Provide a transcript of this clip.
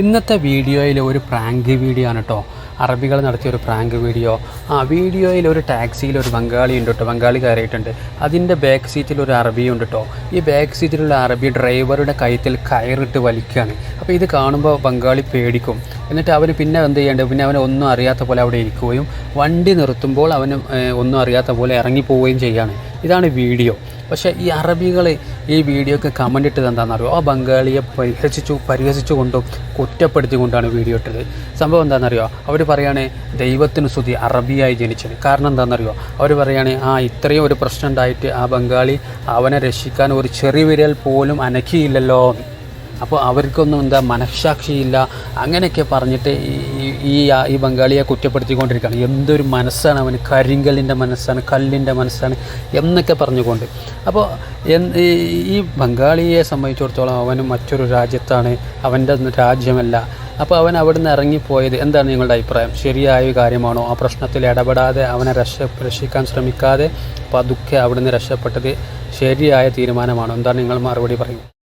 ഇന്നത്തെ വീഡിയോയിൽ ഒരു പ്രാങ്ക് വീഡിയോ ആണ് കേട്ടോ അറബികൾ നടത്തിയ ഒരു പ്രാങ്ക് വീഡിയോ. ആ വീഡിയോയിൽ ഒരു ടാക്സിയിൽ ഒരു ബംഗാളി ഉണ്ട് കേട്ടോ ബംഗാളി കയറിയിട്ടുണ്ട്. അതിന്റെ ബാക്ക് സീറ്റിൽ ഒരു അറബി ഉണ്ട് കേട്ടോ ഈ ബാക്ക് സീറ്റിലുള്ള അറബി ഡ്രൈവറുടെ കയത്തിൽ കയറിട്ട് വലിക്കുകയാണ് അപ്പോൾ ഇത് കാണുമ്പോൾ ബംഗാളി പേടിക്കും. എന്നിട്ട് അവന് പിന്നെ എന്ത് ചെയ്യേണ്ടത് പിന്നെ അവനെ ഒന്നും അറിയാത്ത പോലെ അവിടെ ഇരിക്കുകയും വണ്ടി നിർത്തുമ്പോൾ അവന് ഒന്നും അറിയാത്ത പോലെ ഇറങ്ങിപ്പോവുകയും ചെയ്യാണ്. ഇതാണ് വീഡിയോ. പക്ഷേ ഈ അറബികൾ ഈ വീഡിയോക്ക് കമന്റ് ഇട്ടത് എന്താണെന്നറിയോ? ആ ബംഗാളിയെ പരിഹസിച്ചു പരിഹസിച്ചുകൊണ്ടും കുറ്റപ്പെടുത്തിക്കൊണ്ടാണ് വീഡിയോ ഇട്ടത്. സംഭവം എന്താണെന്നറിയോ? അവർ പറയുകയാണ് ദൈവത്തിന് സ്തുതി അറബിയായി ജനിച്ചത്. കാരണം എന്താണെന്നറിയോ? അവർ പറയുകയാണ് ആ ഇത്രയും ഒരു പ്രശ്നം ഉണ്ടായിട്ട് ആ ബംഗാളി അവനെ രക്ഷിക്കാൻ ഒരു ചെറിയ വിരൽ പോലും അനക്കിയില്ലല്ലോ. അപ്പോൾ അവർക്കൊന്നും എന്താ മനഃസാക്ഷിയില്ല. അങ്ങനെയൊക്കെ പറഞ്ഞിട്ട് ഈ- ഈ- ഈ ബംഗാളിയെ കുറ്റപ്പെടുത്തിക്കൊണ്ടിരിക്കുകയാണ്. എന്തൊരു മനസ്സാണ് അവന്? കരിങ്കല്ലിന്റെ മനസ്സാണ് കല്ലിന്റെ മനസ്സാണ് എന്നൊക്കെ പറഞ്ഞുകൊണ്ട്. അപ്പോൾ ഈ- ബംഗാളിയെ സംബന്ധിച്ചിടത്തോളം അവന് മറ്റൊരു രാജ്യത്താണ് അവന്റെ രാജ്യമല്ല. അപ്പോൾ അവൻ അവിടുന്ന് ഇറങ്ങിപ്പോയത് എന്താണ് നിങ്ങളുടെ അഭിപ്രായം? ശരിയായ കാര്യമാണോ? ആ പ്രശ്നത്തിൽ ഇടപെടാതെ അവനെ രക്ഷ രക്ഷിക്കാൻ ശ്രമിക്കാതെ പതുക്കെ അവിടുന്ന് രക്ഷപ്പെട്ടത് ശരിയായ തീരുമാനമാണോ? എന്താണ് നിങ്ങൾ മറുപടി പറയും